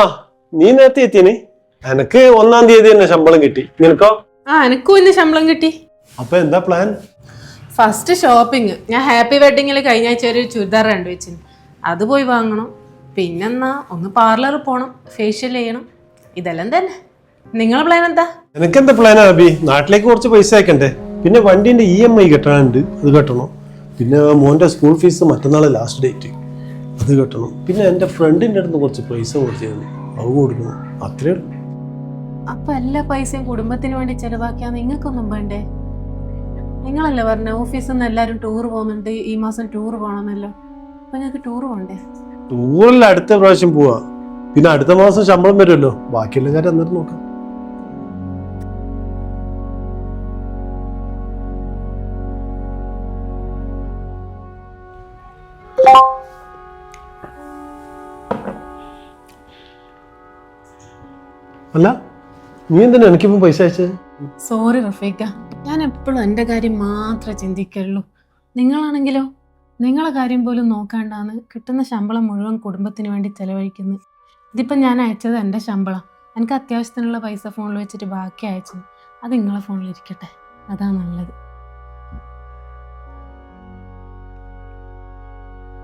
ആ നീ നേരത്തെ എത്തിയനെ. എനക്ക് ഒന്നാം തീയതി തന്നെ ശമ്പളം കിട്ടി. നിനക്കോ? ആ എനക്കും ഇന്ന് ശമ്പളം കിട്ടി. അപ്പൊ എന്താ പ്ലാൻ ഫസ്റ്റ് ഷോപ്പിംഗ് ഞാൻ ഹാപ്പി വെഡിങ്ങിൽ കഴിഞ്ഞ ആഴ്ച ഒരു ചുരിദാർ കണ്ടു വെച്ചിന്. അത് പോയി വാങ്ങണം. പിന്നെന്നാ ഒന്ന് പാർലറിൽ പോണം ഫേഷ്യൽ ചെയ്യണം. ഇതെല്ലാം തന്നെ. നിങ്ങളെ പ്ലാൻ എന്താ? നിനക്കെന്താ പ്ലാൻ അബി നാട്ടിലേക്ക് കുറച്ച് പൈസ അയക്കണ്ടേ? പിന്നെ വണ്ടിന്റെ ഇ എം ഐ കെട്ടാനുണ്ട്. അത് കെട്ടണം. പിന്നെ മോന്റെ സ്കൂൾ ഫീസ് മറ്റന്നാൾ ലാസ്റ്റ് ഡേറ്റ് അത് കെട്ടണം. പിന്നെ എന്റെ ഫ്രണ്ടിന്റെ അടുത്ത് കുറച്ച് പൈസ കൊടുത്തിരുന്നു. അത് കൊടുക്കണം. അത്രേ ഉള്ളൂ. അപ്പൊ എല്ലാ പൈസയും കുടുംബത്തിന് വേണ്ടി ചെലവാക്കിയാ നിങ്ങൾക്കൊന്നും വേണ്ടേ? നിങ്ങളല്ലേ പറഞ്ഞ ഓഫീസിൽ നിന്ന് എല്ലാവരും ടൂർ പോകുന്നുണ്ട് ഈ മാസം ടൂർ പോകണമെന്നല്ലോ. അപ്പൊ നിങ്ങൾക്ക് ടൂർ പോകണ്ടേ ടൂറിൽ അടുത്ത പ്രാവശ്യം പോവാ. പിന്നെ അടുത്ത മാസം ശമ്പളം വരുമല്ലോ. ബാക്കിയുള്ള കാര്യം എന്നിട്ട് നോക്കാം. അല്ല നീ എന്തിനാ എനിക്കിപ്പോ പൈസ അയച്ചത് സോറി റഫീക്ക ഞാൻ എപ്പോഴും എന്റെ കാര്യം മാത്രമേ ചിന്തിക്കുള്ളൂ. നിങ്ങളാണെങ്കിലോ നിങ്ങളെ കാര്യം പോലും നോക്കാണ്ടാണ് കിട്ടുന്ന ശമ്പളം മുഴുവൻ കുടുംബത്തിന് വേണ്ടി ചെലവഴിക്കുന്നത്. ഇതിപ്പോ ഞാൻ അയച്ചത് എന്റെ ശമ്പളം. എനിക്ക് അത്യാവശ്യത്തിനുള്ള പൈസ ഫോണിൽ വെച്ചിട്ട് ബാക്കി അയച്ചു അത് നിങ്ങളെ ഫോണിൽ ഇരിക്കട്ടെ അതാ നല്ലത്.